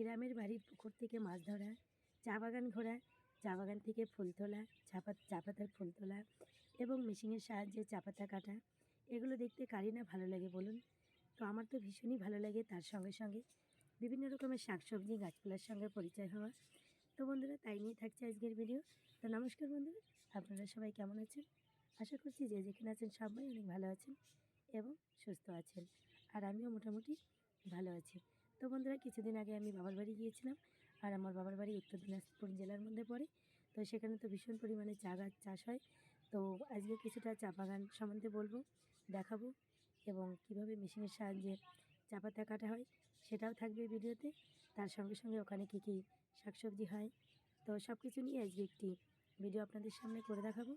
গ্রামের বাড়ির পুকুর থেকে মাছ ধরা, চা বাগান ঘোরা, চা বাগান থেকে ফুল তোলা, চা পাত, চা পাতার ফুল তোলা এবং মেশিনের সাহায্যে চা পাতা কাটা। এগুলো দেখতে কারই না ভালো লাগে বলুন? তো আমার তো ভীষণই ভালো লাগে তার সঙ্গে সঙ্গে। বিভিন্ন রকমের শাকসবজি, গাছপালার সঙ্গে পরিচয় হওয়া। তো বন্ধুরা, তাই নিয়ে থাকছে আজকের ভিডিও তো নমস্কার বন্ধুরা, আপনারা সবাই কেমন আছেন? আশা করছি যে যেখানে আছেন সবাই অনেক ভালো আছেন এবং সুস্থ আছেন। আর আমিও মোটামুটি ভালো আছি। তো বন্ধুরা কিছুদিন আগে আমি বাবার বাড়ি গিয়েছিলাম আর আমার বাবার বাড়ি উত্তর দিনাজপুর জেলার মধ্যে পড়ে। তো সেখানে তো ভীষণ পরিমাণে চা গাছ চাষ হয়। তো আজকে কিছুটা চা বাগান সম্বন্ধে বলব, দেখাবো এবং কীভাবে মেশিনের সাহায্যে চা পাতা কাটা হয় সেটাও থাকবে ভিডিওতে। তার সঙ্গে সঙ্গে ওখানে কী কী শাকসবজি হয়, তো সব কিছু নিয়ে আজকে একটি ভিডিও আপনাদের সামনে করে দেখাবো।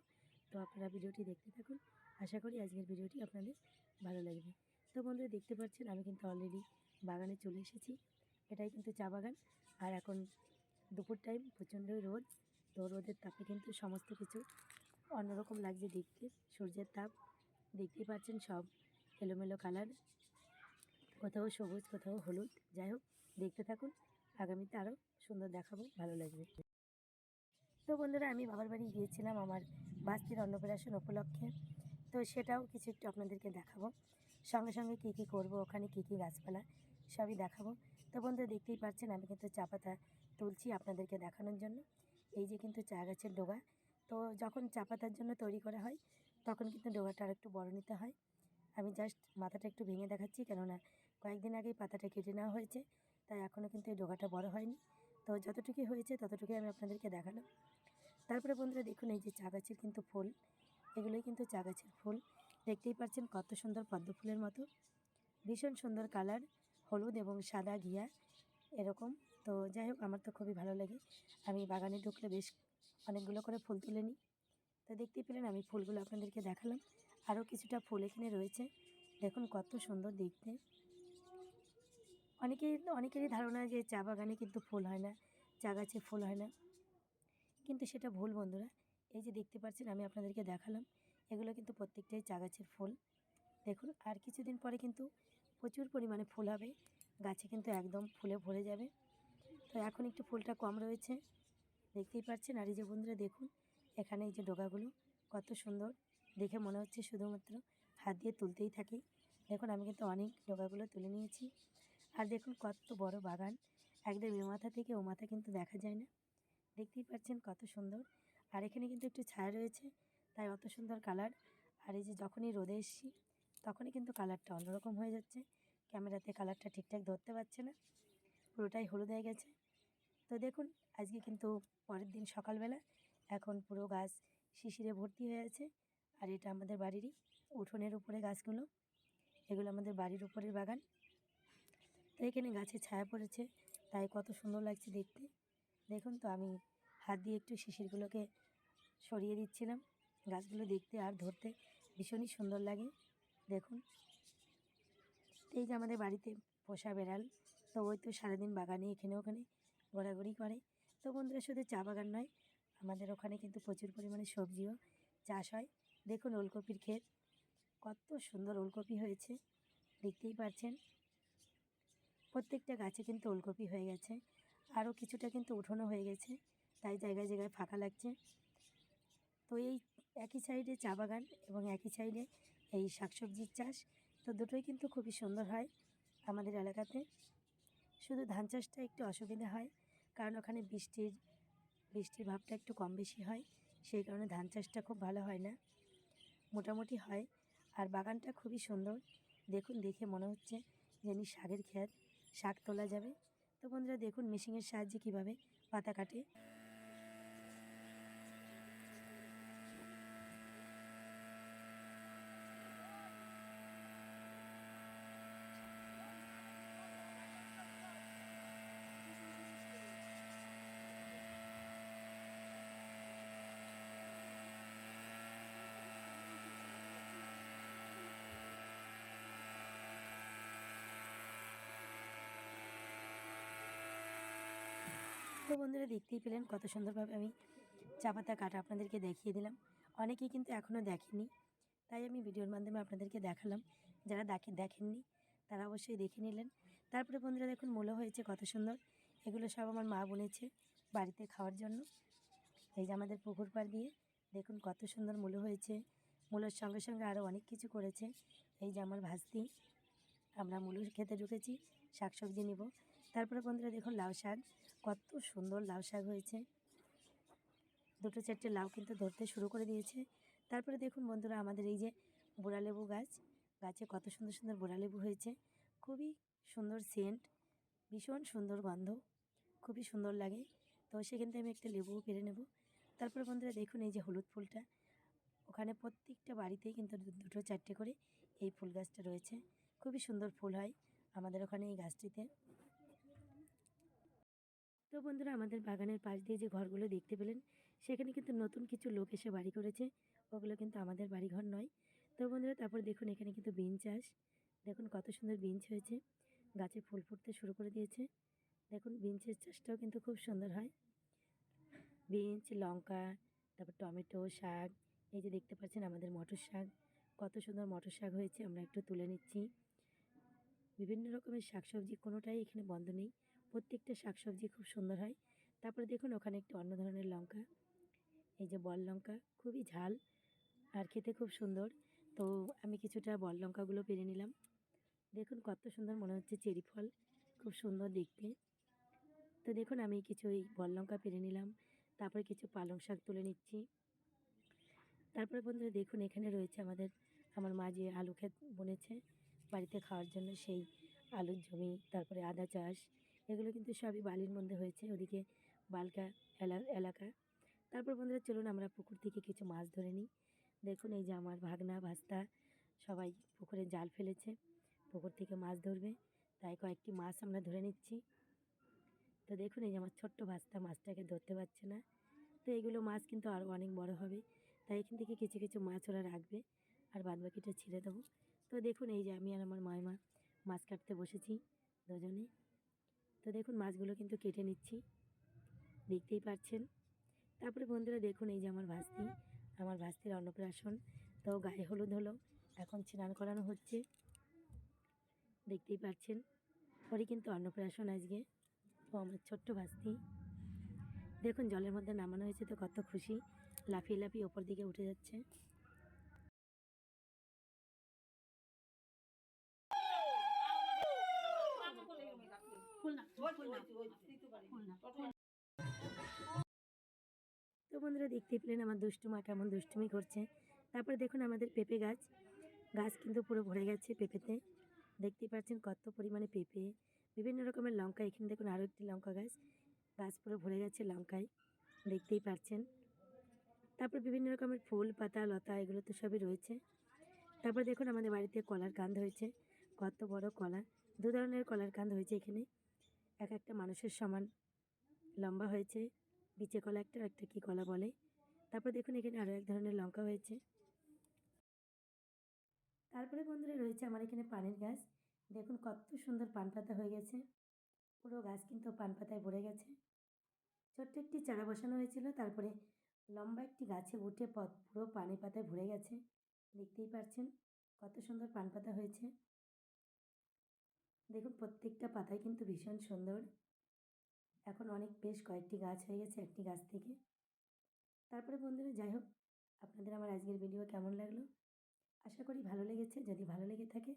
তো আপনারা ভিডিওটি দেখতে থাকুন। আশা করি আজকের ভিডিওটি আপনাদের ভালো লাগবে। তো বন্ধুরা দেখতে পাচ্ছেন আমি কিন্তু অলরেডি বাগানে চলে এসেছি। এটাই কিন্তু চা বাগান। আর এখন দুপুর টাইম প্রচণ্ডই রোদ। তো রোদের তাপে কিন্তু সমস্ত কিছু অন্যরকম লাগছে দেখতে। সূর্যের তাপ, দেখতেই পাচ্ছেন সব এলোমেলো কালার কোথাও সবুজ, কোথাও হলুদ। যাই হোক, দেখতে থাকুন। আগামীতে আরও সুন্দর দেখাবো, ভালো লাগবে। তো বন্ধুরা, আমি বাবার বাড়ি গিয়েছিলাম আমার বাস্তির অন্নপ্রাশন উপলক্ষে। তো সেটাও কিছু একটু আপনাদেরকে দেখাবো। সঙ্গে সঙ্গে কী কী করব, ওখানে কী কী গাছপালা সবই দেখাবো। তো বন্ধুরা দেখতেই পাচ্ছেন আমি কিন্তু চা পাতা তুলছি আপনাদেরকে দেখানোর জন্য। এই যে কিন্তু চা গাছের ডোগা। তো যখন চা পাতার জন্য তৈরি করা হয়, তখন কিন্তু ডোগাটা আর একটু বড় নিতে হয়। আমি জাস্ট মাথাটা একটু ভেঙে দেখাচ্ছি, কেননা কয়েকদিন আগেই পাতাটা কেটে নেওয়া হয়েছে, তাই এখনও কিন্তু এই ডোগাটা বড় হয়নি। তো যতটুকুই হয়েছে, ততটুকুই আমি আপনাদেরকে দেখালাম। তারপরে বন্ধুরা দেখুন এই যে চা গাছের কিন্তু ফুল। এগুলোই কিন্তু চা গাছের ফুল। দেখতেই পাচ্ছেন কত সুন্দর পদ্ম ফুলের মতো। ভীষণ সুন্দর কালার। হলুদ এবং সাদা ঘিয়া, এরকম। তো যাই হোক, আমার তো খুবই ভালো লাগে। আমি বাগানে ঢুকলে বেশ অনেকগুলো করে ফুল তুলে নিই। তো দেখতেই পেলেন, আমি ফুলগুলো আপনাদেরকে দেখালাম। আরও কিছুটা ফুল এখানে রয়েছে। দেখুন, কত সুন্দর দেখতে। অনেকেই অনেকেরই ধারণা যে চা বাগানে কিন্তু ফুল হয় না, চা গাছে ফুল হয় না। কিন্তু সেটা ভুল, বন্ধুরা। এই যে দেখতে পাচ্ছেন, আমি আপনাদেরকে দেখালাম। এগুলো কিন্তু প্রত্যেকটাই চা গাছের ফুল। দেখুন, আর কিছুদিন পরে কিন্তু প্রচুর পরিমাণে ফুল হবে। গাছে কিন্তু একদম ফুলে ভরে যাবে। তো এখন একটু ফুলটা কম রয়েছে। দেখতেই পাচ্ছেন? আর এই যে বন্ধুরা, দেখুন, এখানে এই যে ডোগাগুলো, কত সুন্দর। দেখে মনে হচ্ছে শুধুমাত্র হাত দিয়ে তুলতেই থাকি। দেখুন, আমি কিন্তু অনেক ডোগাগুলো তুলে নিয়েছি। আর দেখুন, কত বড় বাগান। একদম এ মাথা থেকে ও মাথা কিন্তু দেখা যায় না। দেখতেই পাচ্ছেন, কত সুন্দর। আর এখানে কিন্তু একটু ছায়া রয়েছে, তাই অত সুন্দর কালার। আর এই যে যখনই রোদে এসছি তখনই কিন্তু কালারটা অন্যরকম হয়ে যাচ্ছে। ক্যামেরাতে কালারটা ঠিকঠাক ধরতে পারছে না। পুরোটাই হলুদ হয়ে গেছে। তো দেখুন, আজকে কিন্তু পরের দিন সকালবেলা এখন পুরো গাছ শিশিরে ভর্তি হয়ে আছে। আর এটা আমাদের বাড়িরই উঠোনের উপরে গাছগুলো। এগুলো আমাদের বাড়ির উপরের বাগান। তো এখানে গাছে ছায়া পড়েছে, তাই কত সুন্দর লাগছে দেখতে। দেখুন তো, আমি হাত দিয়ে একটু শিশিরগুলোকে সরিয়ে দিচ্ছিলাম। গাছগুলো দেখতে আর ধরতে ভীষণই সুন্দর লাগে। দেখুন। এই যে আমাদের বাড়িতে পোষা বেড়াল, তো ওই তো সারাদিন বাগানে এখানে ওখানে ঘোরাঘুরি করে। তো বন্ধুরা, শুধু চা বাগান নয়, আমাদের ওখানে কিন্তু প্রচুর পরিমাণে সবজিও চাষ হয়। দেখুন ওলকপির ক্ষেত, কত সুন্দর ওলকপি হয়েছে, দেখতেই পাচ্ছেন। প্রত্যেকটা গাছে কিন্তু ওলকপি হয়ে গেছে, আরও কিছুটা কিন্তু উঠোনো হয়ে গেছে, তাই জায়গায় জায়গায় ফাঁকা লাগছে। তো এই একই সাইডে চা বাগান এবং একই সাইডে এই শাকসবজির চাষ তো দুটোই কিন্তু খুবই সুন্দর হয় আমাদের এলাকাতে। শুধু ধান চাষটা একটু অসুবিধা হয়, কারণ ওখানে বৃষ্টির বৃষ্টির ভাবটা একটু কম বেশি হয়, সেই কারণে ধান চাষটা খুব ভালো হয় না। মোটামুটি হয়, আর বাগানটা খুবই সুন্দর। দেখুন, দেখে মনে হচ্ছে যেন শাকের ক্ষেত শাক তোলা যাবে। তো বন্ধুরা, দেখুন মেশিনের সাহায্যে কীভাবে পাতা কাটে। তো বন্ধুরা দেখতেই পেলেন কত সুন্দরভাবে আমি চা পাতা কাটা আপনাদেরকে দেখিয়ে দিলাম। অনেকেই কিন্তু এখনও দেখেনি, তাই আমি ভিডিওর মাধ্যমে আপনাদেরকে দেখালাম। যারা দেখে, দেখেননি, তারা অবশ্যই দেখে নিলেন। তারপরে বন্ধুরা দেখুন, মূলো হয়েছে কত সুন্দর। এগুলো সব আমার মা বুনেছে বাড়িতে খাওয়ার জন্য। এই যে আমাদের পুকুর পাড় দিয়ে দেখুন কত সুন্দর মূলো হয়েছে। মূলোর সঙ্গে সঙ্গে আরও অনেক কিছু করেছে। এই যে আমার ভাস্তি, আমরা মূলো খেতে ঢুকেছি, শাকসবজি নিব। তারপরে বন্ধুরা দেখুন লাউ শাক কত সুন্দর লাউ শাক হয়েছে। দুটো চারটে লাউ কিন্তু ধরতে শুরু করে দিয়েছে। তারপরে দেখুন বন্ধুরা, আমাদের এই যে বোড়ালেবু গাছ, গাছে কত সুন্দর সুন্দর বোড়ালেবু হয়েছে। খুবই সুন্দর সেন্ট ভীষণ সুন্দর গন্ধ, খুবই সুন্দর লাগে। তো সেখান থেকে আমি একটা লেবুও পেরে নেব। তারপরে বন্ধুরা দেখুন এই যে হলুদ ফুলটা, ওখানে প্রত্যেকটা বাড়িতেই কিন্তু দুটো চারটে করে এই ফুল গাছটা রয়েছে। খুবই সুন্দর ফুল হয় আমাদের ওখানে এই গাছটিতে। তো বন্ধুরা আমাদের বাগানের পাশ দিয়ে যে ঘরগুলো দেখতে পেলেন, সেখানে কিন্তু নতুন কিছু লোক এসে বাড়ি করেছে। ওগুলো কিন্তু আমাদের বাড়িঘর নয়। তো বন্ধুরা তারপর দেখুন এখানে কিন্তু বিন চাষ। দেখুন কত সুন্দর বিনস হয়েছে। গাছে ফুল ফুটতে শুরু করে দিয়েছে। দেখুন বিনসের চাষটাও কিন্তু খুব সুন্দর হয়। বিনস, লঙ্কা, তারপর টমেটো, শাক, এই যে দেখতে পাচ্ছেন আমাদের মটর শাক। কত সুন্দর মটর শাক হয়েছে, আমরা একটু তুলে নিচ্ছি। বিভিন্ন রকমের শাকসবজি কোনোটাই এখানে বন্ধ নেই। প্রত্যেকটা শাকসবজি খুব সুন্দর হয়। তারপরে দেখুন ওখানে একটু অন্য ধরনের লঙ্কা। এই যে বল লঙ্কা, খুবই ঝাল আর খেতে খুব সুন্দর। তো আমি কিছুটা বল লঙ্কাগুলো পেরে নিলাম। দেখুন কত সুন্দর মনে হচ্ছে চেরি ফল, খুব সুন্দর দেখতে। তো দেখুন আমি কিছু এই বল লঙ্কা পেরে নিলাম, তারপরে কিছু পালং শাক তুলে নিচ্ছি। তারপরে বন্ধুরা দেখুন এখানে রয়েছে আমাদের, আমার মা যে আলু ক্ষেত বনেছে বাড়িতে খাওয়ার জন্য সেই আলুর জমি, তারপরে আদা চাষ এগুলো কিন্তু সবই বালির মধ্যে হয়েছে, ওদিকে বালকা এলা- এলাকা। তারপর বন্ধুরা চলুন আমরা পুকুর থেকে কিছু মাছ ধরে নিই। দেখুন এই যে আমার ভাগনা, ভাস্তা সবাই পুকুরে জাল ফেলেছে, পুকুর থেকে মাছ ধরবে। তাই কয়েকটি মাছ আমরা ধরে নিচ্ছি। তো দেখুন এই যে আমার ছোট্ট ভাস্তা মাছটাকে ধরতে পারছে না। তো এগুলো মাছ কিন্তু আরও অনেক বড় হবে, তাই এখান থেকে কিছু কিছু মাছ ওরা রাখবে, আর বাদবাকিটা ছেড়ে দেবো। তো দেখুন এই যে আমি আর আমার মায়মা মাছ কাটতে বসেছি দুজনে। তো দেখুন, মাছগুলো কিন্তু কেটে নিচ্ছি। দেখতেই পাচ্ছেন। তারপরে বন্ধুরা দেখুন, এই যে আমার ভাস্তি, আমার ভাস্তির অন্নপ্রাশন। তো গায়ে হলুদ হলো, এখন স্নান করানো হচ্ছে। দেখতেই পাচ্ছেন, পরে কিন্তু অন্নপ্রাশন আজকে। ও আমার ছোট্ট ভাস্তি। দেখুন, জলের মধ্যে নামানো হয়েছে তো কত খুশি। লাফিয়ে লাফিয়ে ওপর দিকে উঠে যাচ্ছে। তো বন্ধুরা দেখতেই পেলেন আমার দুষ্টু মা কেমন দুষ্টুমি করছে। তারপরে দেখুন আমাদের পেঁপে গাছ। গাছ কিন্তু পুরো ভরে গেছে পেঁপেতে। দেখতেই পাচ্ছেন কত পরিমাণে পেঁপে। বিভিন্ন রকমের লঙ্কা এখানে দেখুন আরও একটি লঙ্কা গাছ। গাছ পুরো ভরে গেছে লঙ্কায়। দেখতেই পাচ্ছেন। তারপর বিভিন্ন রকমের ফুল পাতা লতা এগুলো তো সবই রয়েছে। তারপর দেখুন আমাদের বাড়িতে কলার কান্দ হয়েছে। কত বড় কলা। দু ধরনের কলার কান্দ হয়েছে এখানে। এক একটা মানুষের সমান লম্বা হয়েছে, বিচে কলা একটা একটা কী কলা বলে। তারপর দেখুন এখানে আরও এক ধরনের লঙ্কা হয়েছে। তারপরে বন্ধুরা রয়েছে আমার এখানে পানের গাছ। দেখুন কত সুন্দর পান পাতা হয়ে গেছে। পুরো গাছ কিন্তু পান পাতায় ভরে গেছে। ছোট্ট একটি চারা বসানো হয়েছিল, তারপরে লম্বা একটি গাছে উঠে পথ পুরো পানে পাতায় ভরে গেছে। দেখতেই পাচ্ছেন কত সুন্দর পান পাতা হয়েছে। দেখুন, প্রত্যেকটা পাতাই কিন্তু ভীষণ সুন্দর। এখন অনেক, বেশ কয়েকটি গাছ হয়ে গেছে একটি গাছ থেকে। তারপরে বন্ধুরা, যাই হোক, আপনাদের আমার আজকের ভিডিও কেমন লাগল? আশা করি ভালো লেগেছে। যদি ভালো লেগে থাকে,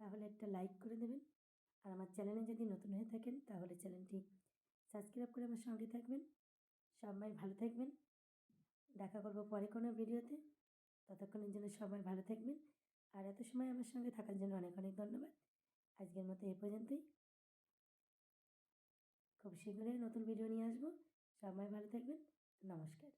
তাহলে একটা লাইক করে দেবেন। আর আমার চ্যানেলে যদি নতুন হয়ে থাকেন, তাহলে চ্যানেলটি সাবস্ক্রাইব করে আমার সঙ্গে থাকবেন। সবাই ভালো থাকবেন। দেখা করব পরে কোনো ভিডিওতে ততক্ষণের জন্য সবাই ভালো থাকবেন। আর এত সময় আমার সঙ্গে থাকার জন্য অনেক অনেক ধন্যবাদ। আজকের মতো এ পর্যন্তই। খুব শীঘ্রই নতুন ভিডিও নিয়ে আসব। সবাই ভালো থাকবেন। নমস্কার।